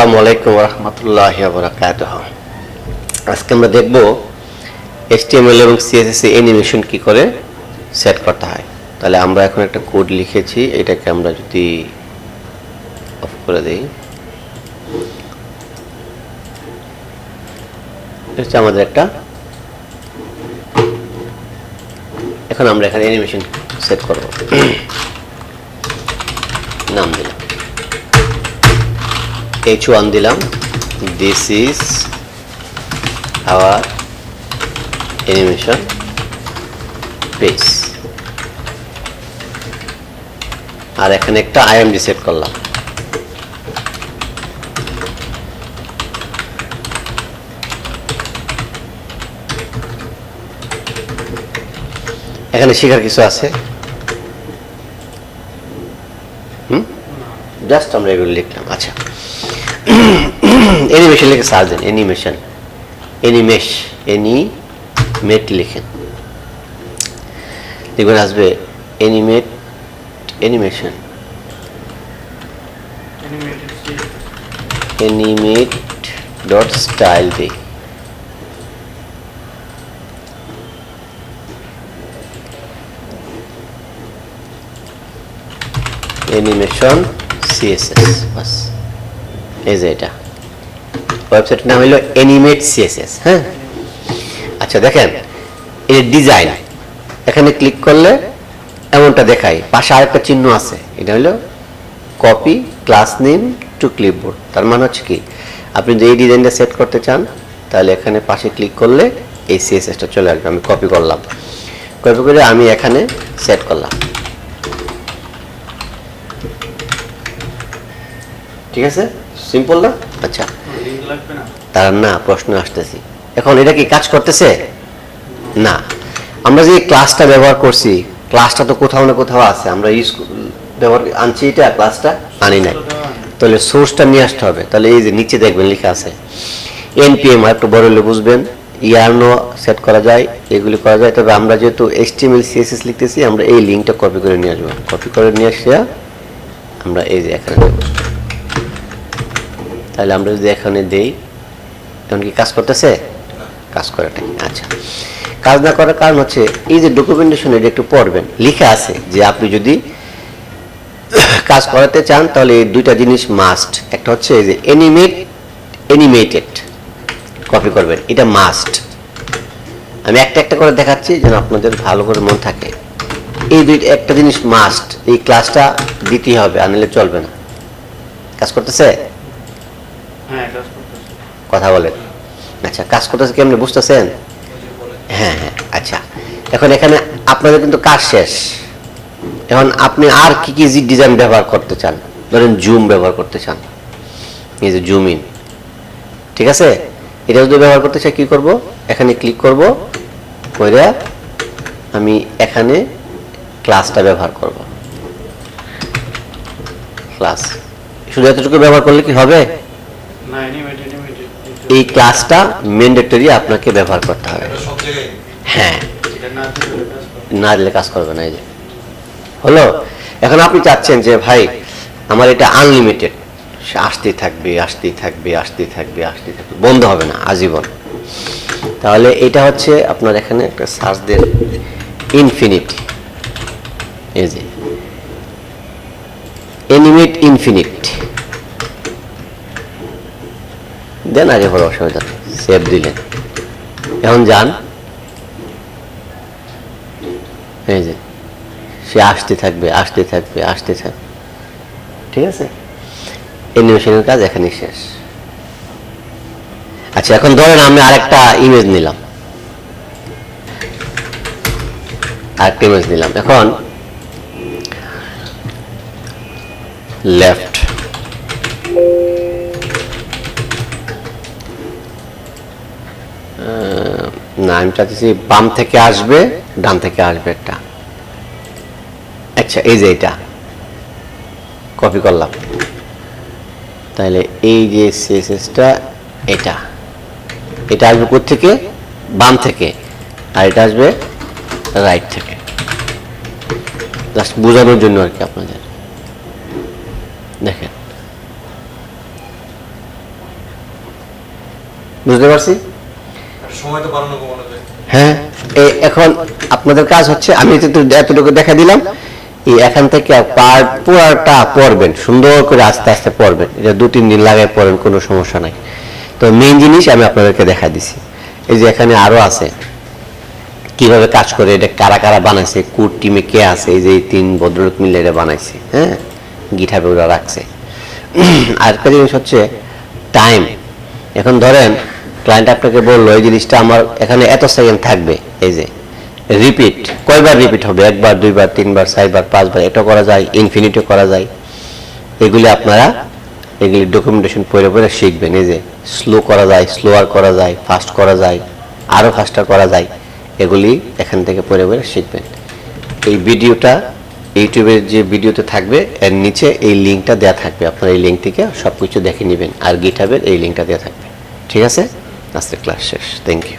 আসসালামু আলাইকুম রহমতুল্লাহ আজকে আমরা দেখব HTML এবং এ অ্যানিমেশন কি করে সেট করতে হয়। তাহলে আমরা এখন একটা কোড লিখেছি, এটাকে আমরা যদি অফ করে দিই। হচ্ছে আমাদের একটা এখন আমরা এখানে অ্যানিমেশন সেট করব। নাম দিলাম। এইচ ওয়ান দিলাম। This is our animation page আর এখানে একটা আইএমডি সেট করলাম। এখানে শেখার কিছু আছে? হুম? জাস্ট আমরা এগুলো লিখলাম আচ্ছা। অ্যানিমেশন লিখে সার্চ দেন অ্যানিমেশন অ্যানিমেশ অ্যানিমেট লিখেন। দেখবেন আসবে animate animation animate dot style দিই অ্যানিমেশন সিএসএস বাস। এই যে এটা। ওয়েবসাইটের নাম হলো অ্যানিমেট সিএসএস হ্যাঁ? আচ্ছা দেখেন, এই ডিজাইন এখানে ক্লিক করলে এমনটা দেখায়। পাশে আরেকটা চিহ্ন আছে, এটা হলো copy class name to clipboard তার মানে হচ্ছে কি, আপনি যদি এই ডিজাইনটা সেট করতে চান, তাহলে এখানে পাশে ক্লিক করলে এই সিএসএসটা চলে আসবে। আমি কপি করলাম। কপি করে আমি এখানে সেট করলাম। ঠিক আছে? সিম্পল না? আচ্ছা। তার না, প্রশ্ন আসতেছি। এখন এটা কি কাজ করতেছে? না। আমরা যে ক্লাসটা ব্যবহার করছি ক্লাসটা তো কোথাও না কোথাও আছে। আমরা ব্যবহার আনছি এটা ক্লাসটা আনি নাই। তাহলে সোর্সটা নিয়ে আসতে হবে। তাহলে এই যে নিচে দেখবেন, লেখা আছে। এনপিএম একটু বড় হলে বুঝবেন। ইয়ারনো সেট করা যায়, এগুলি করা যায়। তবে আমরা যেহেতু এইচটিএমএল সিএসএস লিখতেছি, আমরা এই লিঙ্কটা কপি করে নিয়ে আসব। কপি করে নিয়ে আসিয়া আমরা এই যে এখানে দেবো তাহলে আমরা যদি এখানে দেই, এখন কি কাজ করতেছে? কাজ করাটা আচ্ছা। কাজ না করার কারণ হচ্ছে, এই যে ডকুমেন্টেশন এটা একটু পড়বেন। লিখে আছে যে আপনি যদি কাজ করাতে চান, তাহলে এই দুইটা জিনিস মাস্ট একটা হচ্ছে এই যে এনিমেট এনিমেটেড কপি করবেন, এটা মাস্ট আমি একটা একটা করে দেখাচ্ছি যেন আপনাদের ভালো করে মন থাকে। এই দুই, একটা জিনিস মাস্ট এই ক্লাসটা দিতেই হবে, আনলে চলবে না। কাজ করতেছে? কথা বলেন। আচ্ছা কাজ করতেছে কেমনি, বুঝতেছেন? হ্যাঁ হ্যাঁ আচ্ছা। এখন এখানে আপনাদের কিন্তু কাজ শেষ। এখন আপনি আর কি কি ডিজাইন ব্যবহার করতে চান? ধরেন জুম ব্যবহার করতে চান। এই যে জুম ইন। ঠিক আছে? এটা যদি ব্যবহার করতে চাই, কি করব? এখানে ক্লিক করব। করে আমি এখানে ক্লাসটা ব্যবহার করব। ক্লাস। শুধু এতটুকু ব্যবহার করলে কি হবে? এই ক্লাসটা ম্যান্ডেটরি আপনাকে ব্যবহার করতে হবে। হ্যাঁ। না দিলে কাজ করবে না। এই যে। হলো? এখন আপনি চাচ্ছেন যে ভাই আমার এটা আনলিমিটেড সে আসতেই থাকবে আসতেই থাকবে আসতেই থাকবে আসতেই থাকবে। বন্ধ হবে না আজীবন। তাহলে এটা হচ্ছে আপনার এখানে একটা সার্চ দেন ইনফিনিট এই যে। এনিমেট ইনফিনিট দেন আগে পরে অসুবিধা সেভ দিলেন। এখন যান। এই যে, সে আসতে থাকবে আসতে থাকবে আসতে থাকবে। ঠিক আছে? অ্যানিমেশনের কাজ এখানেই শেষ। আচ্ছা এখন ধরেন আমি আরেকটা ইমেজ নিলাম। আরেকটা ইমেজ নিলাম। এখন লেফট না, আমি চাচ্ছি বাম থেকে আসবে, ডান থেকে আসবে একটা। আচ্ছা এই যে এটা। কপি করলাম। তাহলে এই যে সিএসএসটা এটা। এটা আসবে থেকে বাম থেকে। আর এটা আসবে রাইট থেকে। জাস্ট বোঝানোর জন্য আর কি আপনাদের। দেখেন। বুঝতে পারছি সময় তো বাড়ানো কমানো যায় হ্যাঁ। এখন আপনাদের কাজ হচ্ছে, আমি এতটুকু দেখা দিলাম। এখান থেকে পার পুরাটা পড়বেন সুন্দর করে আস্তে আস্তে পড়বেন এটা দু তিন দিন লাগায় পড়েন কোনো সমস্যা নাই। তো মেইন জিনিস আমি আপনাদেরকে দেখা দিছি। এই যে এখানে আরও আছে, কীভাবে কাজ করে, এটা কারা কারা বানাইছে, কোর টিমে কে আছে, এই যে তিন ভদ্রলোক মিলে এটা বানাইছে হ্যাঁ? গিঠাবে ওরা রাখছে। আরেকটা জিনিস হচ্ছে টাইম এখন ধরেন ক্লায়েন্ট আপনাকে বলল, এই জিনিসটা আমার এখানে এত সেকেন্ড থাকবে। এই যে রিপিট কয়বার রিপিট হবে? একবার, দুইবার, তিনবার, চারবার, পাঁচবার? এটা করা যায় ইনফিনিটিও করা যায়। এগুলি আপনারা এগুলি ডকুমেন্টেশন পড়ে পড়ে শিখবেন। এই যে স্লো করা যায় স্লোয়ার করা যায় ফাস্ট করা যায় আরও ফাস্টার করা যায়, এগুলি এখান থেকে পড়ে পড়ে শিখবেন। এই ভিডিওটা ইউটিউবের যে ভিডিওতে থাকবে, এর নিচে এই লিঙ্কটা দেওয়া থাকবে। আপনারা এই লিঙ্ক থেকে সব কিছু দেখে নেবেন, আর গিটাবের এই লিঙ্কটা দেওয়া থাকবে। ঠিক আছে? আজকে ক্লাস শেষ থ্যাংক ইউ